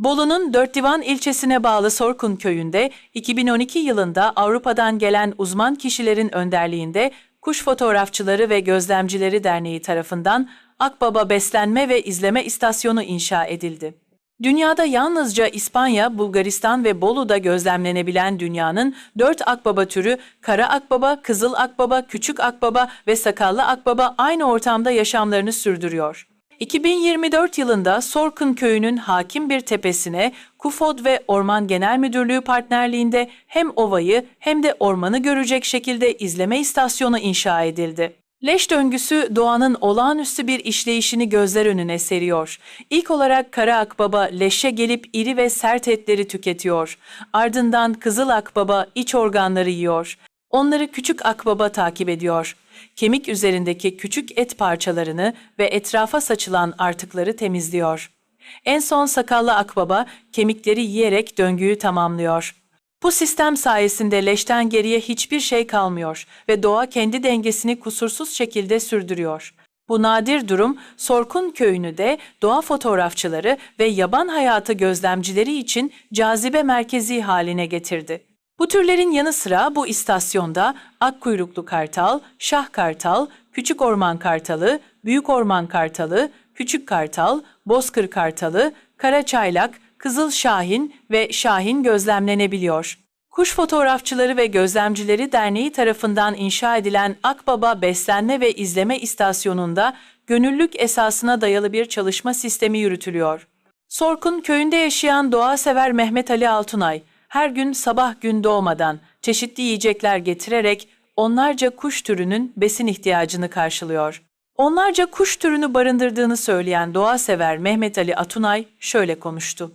Bolu'nun Dörtdivan ilçesine bağlı Sorkun köyünde 2012 yılında Avrupa'dan gelen uzman kişilerin önderliğinde Kuş Fotoğrafçıları ve Gözlemcileri Derneği tarafından Akbaba Beslenme ve İzleme İstasyonu inşa edildi. Dünyada yalnızca İspanya, Bulgaristan ve Bolu'da gözlemlenebilen dünyanın dört akbaba türü kara akbaba, kızıl akbaba, küçük akbaba ve sakallı akbaba aynı ortamda yaşamlarını sürdürüyor. 2024 yılında Sorkun köyünün hakim bir tepesine KUFOD ve Orman Genel Müdürlüğü partnerliğinde hem ovayı hem de ormanı görecek şekilde izleme istasyonu inşa edildi. Leş döngüsü doğanın olağanüstü bir işleyişini gözler önüne seriyor. İlk olarak kara akbaba leşe gelip iri ve sert etleri tüketiyor. Ardından kızıl akbaba iç organları yiyor. Onları küçük akbaba takip ediyor. Kemik üzerindeki küçük et parçalarını ve etrafa saçılan artıkları temizliyor. En son sakallı akbaba kemikleri yiyerek döngüyü tamamlıyor. Bu sistem sayesinde leşten geriye hiçbir şey kalmıyor ve doğa kendi dengesini kusursuz şekilde sürdürüyor. Bu nadir durum Sorkun köyünü de doğa fotoğrafçıları ve yaban hayatı gözlemcileri için cazibe merkezi haline getirdi. Bu türlerin yanı sıra bu istasyonda akkuyruklu kartal, şah kartal, küçük orman kartalı, büyük orman kartalı, küçük kartal, bozkır kartalı, kara çaylak, kızıl şahin ve şahin gözlemlenebiliyor. Kuş Fotoğrafçıları ve Gözlemcileri Derneği tarafından inşa edilen Akbaba Beslenme ve İzleme İstasyonu'nda gönüllülük esasına dayalı bir çalışma sistemi yürütülüyor. Sorkun köyünde yaşayan doğa sever Mehmet Ali Altunay, her gün sabah gün doğmadan çeşitli yiyecekler getirerek onlarca kuş türünün besin ihtiyacını karşılıyor. Onlarca kuş türünü barındırdığını söyleyen doğa sever Mehmet Ali Atunay şöyle konuştu.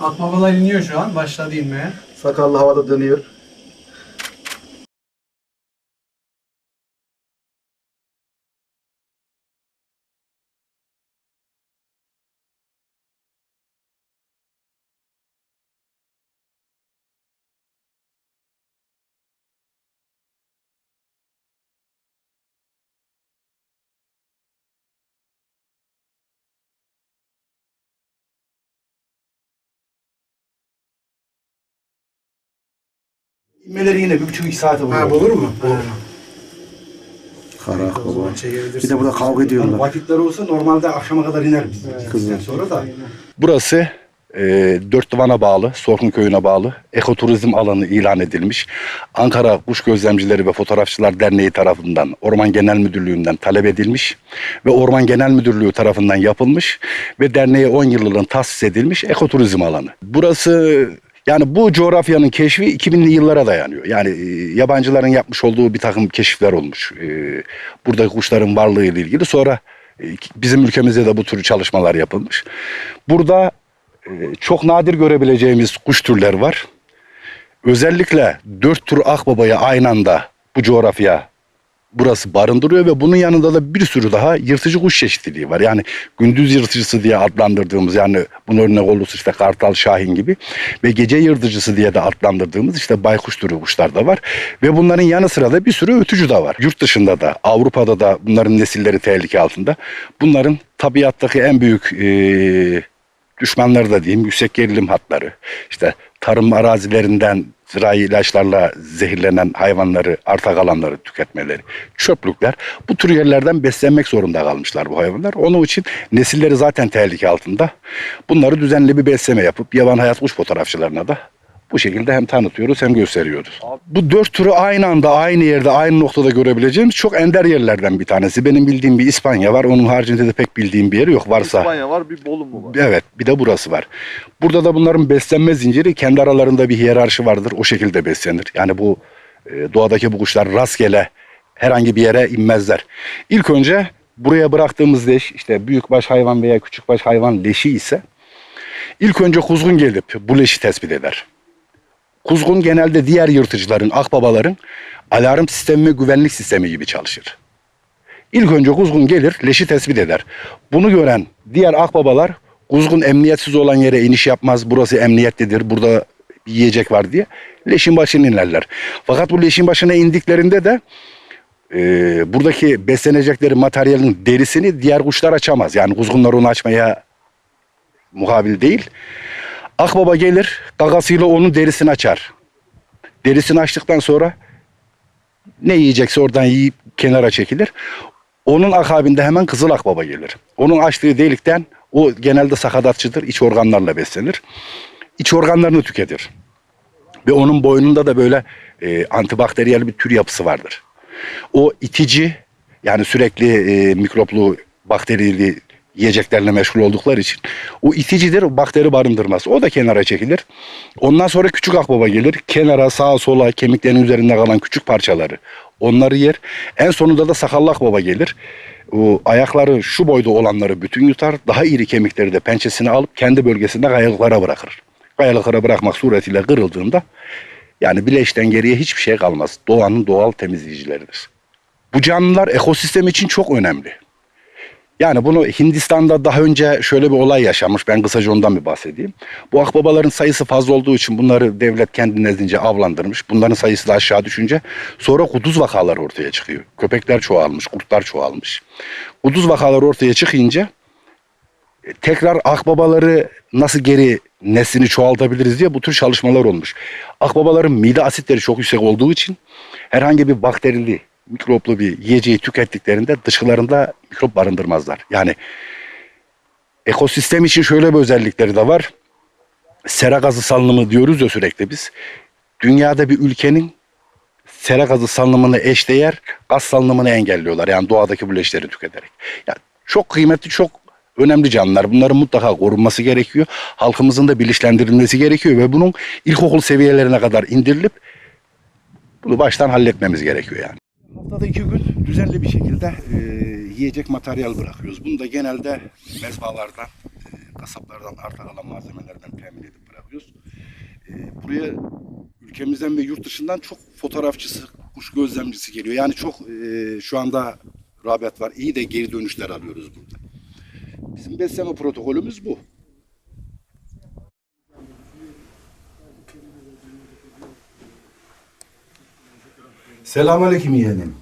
Akbabalar iniyor şu an. Başladı inmeye. Sakallı havada dönüyor. İnmeleri yine bir buçuk iki saate bulur. Ha bulur mu? Bulur. Ha. Kara O zaman akbaba. çekebilirsin. Bir de burada kavga Yani ediyorlar. vakitler olsa normalde akşama kadar iner biz. Kızıl. Sonra da. Burası e, Dörtdivan'a bağlı, Sorkun Köyü'ne bağlı ekoturizm alanı ilan edilmiş. Ankara Kuş Gözlemcileri ve Fotoğrafçılar Derneği tarafından, Orman Genel Müdürlüğü'nden talep edilmiş ve Orman Genel Müdürlüğü tarafından yapılmış ve derneğe 10 yıllığına tahsis edilmiş ekoturizm alanı. Burası yani bu coğrafyanın keşfi 2000'li yıllara dayanıyor. Yani e, yabancıların yapmış olduğu bir takım keşifler olmuş. E, buradaki kuşların varlığı ile ilgili. Sonra e, bizim ülkemizde de bu tür çalışmalar yapılmış. Burada çok nadir görebileceğimiz kuş türler var. Özellikle dört tür akbabaya aynı anda bu coğrafya burası barındırıyor ve bunun yanında da bir sürü daha yırtıcı kuş çeşitliliği var. Yani gündüz yırtıcısı diye adlandırdığımız yani bunun örnek olursa işte kartal, şahin gibi ve gece yırtıcısı diye de adlandırdığımız işte baykuş türü kuşlar da var. Ve bunların yanı sıra da bir sürü ötücü de var. Yurt dışında da Avrupa'da da bunların nesilleri tehlike altında. Bunların tabiattaki en büyük eee düşmanları da diyeyim yüksek gerilim hatları. İşte tarım arazilerinden zirai ilaçlarla zehirlenen hayvanları, arta kalanları tüketmeleri, çöplükler. Bu tür yerlerden beslenmek zorunda kalmışlar bu hayvanlar. Onun için nesilleri zaten tehlike altında. Bunları düzenli bir besleme yapıp yaban hayat kuş fotoğrafçılarına da bu şekilde hem tanıtıyoruz hem gösteriyoruz. Bu dört türü aynı anda, aynı yerde, aynı noktada görebileceğimiz çok ender yerlerden bir tanesi. Benim bildiğim bir İspanya var. Onun haricinde de pek bildiğim bir yer yok. Varsa İspanya var, bir Bolu mu var? Evet bir de burası var. Burada da bunların beslenme zinciri kendi aralarında bir hiyerarşi vardır. O şekilde beslenir. Yani bu e, doğadaki bu kuşlar rastgele herhangi bir yere inmezler. İlk önce buraya bıraktığımız leş işte büyükbaş hayvan veya küçükbaş hayvan leşi ise ilk önce kuzgun gelip bu leşi tespit eder. Kuzgun genelde diğer yırtıcıların, akbabaların alarm sistemi ve güvenlik sistemi gibi çalışır. İlk önce kuzgun gelir, leşi tespit eder. Bunu gören diğer akbabalar kuzgun emniyetsiz olan yere iniş yapmaz. Burası emniyetlidir, burada yiyecek var diye leşin başına inerler. Fakat bu leşin başına indiklerinde de e, buradaki beslenecekleri materyalin derisini diğer kuşlar açamaz. Yani kuzgunlar onu açmaya muhabil değil. Akbaba gelir gagasıyla onun derisini açar. Derisini açtıktan sonra ne yiyecekse oradan yiyip kenara çekilir. Onun akabinde hemen kızıl akbaba gelir. Onun açtığı delikten o genelde sakatatçıdır. iç organlarla beslenir. İç organlarını tüketir. Ve onun boynunda da böyle e, antibakteriyel bir tür yapısı vardır. O itici yani sürekli e, mikroplu bakterili yiyeceklerle meşgul oldukları için o iticidir o bakteri barındırmaz. O da kenara çekilir. Ondan sonra küçük akbaba gelir. Kenara sağa sola kemiklerin üzerinde kalan küçük parçaları onları yer. En sonunda da sakallı akbaba gelir. O ayakları şu boyda olanları bütün yutar. Daha iri kemikleri de pençesine alıp kendi bölgesinde kayalıklara bırakır. Kayalıklara bırakmak suretiyle kırıldığında yani bileşten geriye hiçbir şey kalmaz. Doğanın doğal temizleyicileridir. Bu canlılar ekosistem için çok önemli. Yani bunu Hindistan'da daha önce şöyle bir olay yaşanmış. Ben kısaca ondan bir bahsedeyim. Bu akbabaların sayısı fazla olduğu için bunları devlet kendi nezdince avlandırmış. Bunların sayısı da aşağı düşünce sonra kuduz vakaları ortaya çıkıyor. Köpekler çoğalmış, kurtlar çoğalmış. Kuduz vakaları ortaya çıkınca e, tekrar akbabaları nasıl geri neslini çoğaltabiliriz diye bu tür çalışmalar olmuş. Akbabaların mide asitleri çok yüksek olduğu için herhangi bir bakterili, mikroplu bir yiyeceği tükettiklerinde dışkılarında mikrop barındırmazlar. Yani ekosistem için şöyle bir özellikleri de var. Sera gazı salınımı diyoruz ya sürekli biz. Dünyada bir ülkenin sera gazı salınımını eşdeğer gaz salınımını engelliyorlar. Yani doğadaki bileşleri tüketerek. Yani çok kıymetli, çok önemli canlılar. Bunların mutlaka korunması gerekiyor. Halkımızın da bilinçlendirilmesi gerekiyor ve bunun ilkokul seviyelerine kadar indirilip bunu baştan halletmemiz gerekiyor yani. Haftada iki gün düzenli bir şekilde e, yiyecek materyal bırakıyoruz. Bunu da genelde mezbalardan, e, kasaplardan arta kalan malzemelerden temin edip bırakıyoruz. E, buraya ülkemizden ve yurt dışından çok fotoğrafçısı, kuş gözlemcisi geliyor. Yani çok e, şu anda rağbet var. İyi de geri dönüşler alıyoruz burada. Bizim besleme protokolümüz bu. Selamünaleyküm yeğenim.